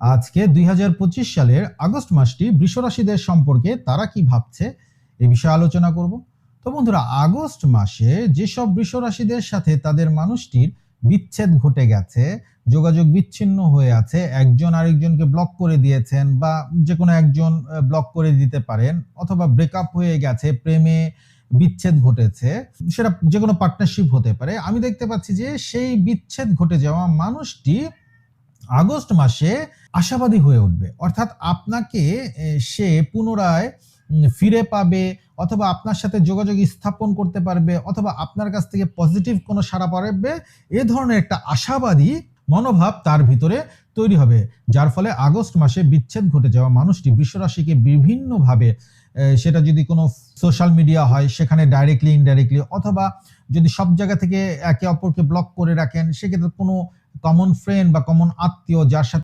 আজকে দুই হাজার পঁচিশ সালের আগস্ট মাসটি বৃষরাশিদের সম্পর্কে তারা কি ভাবছে এ বিষয়ে আলোচনা করব। তো বন্ধুরা, আগস্ট মাসে যেসব বৃষরাশিদের সাথে তাদের মানুষটির বিচ্ছেদ ঘটে গেছে, যোগাযোগ বিচ্ছিন্ন হয়ে আছে, একজন আরেকজনকে ব্লক করে দিয়েছেন বা যে কোনো একজন ব্লক করে দিতে পারেন অথবা ব্রেকআপ হয়ে গেছে, প্রেমে বিচ্ছেদ ঘটেছে, সেটা যে কোনো পার্টনারশিপ হতে পারে। আমি দেখতে পাচ্ছি যে সেই বিচ্ছেদ ঘটে যাওয়া মানুষটি আগস্ট মাসে আশাবাদী হয়ে উঠবে। অর্থাৎ আপনাকে সে পুনরায় ফিরে পাবে অথবা আপনার সাথে যোগাযোগ স্থাপন করতে পারবে অথবা আপনার কাছ থেকে পজিটিভ কোনো সাড়া পারবে এ ধরনের একটা আশাবাদী মনোভাব তার ভিতরে তৈরি হবে, যার ফলে আগস্ট মাসে বিচ্ছেদ ঘটে যাওয়া মানুষটি বিশ্বরাশিকে বিভিন্নভাবে সেটা যদি কোনো সোশ্যাল মিডিয়া হয়, সেখানে ডাইরেক্টলি ইনডাইরেক্টলি অথবা যদি সব জায়গা থেকে একে অপরকে ব্লক করে রাখেন, সেক্ষেত্রে কোনো কমন ফ্রেন্ড বা কমন আত্মীয় যার সাথে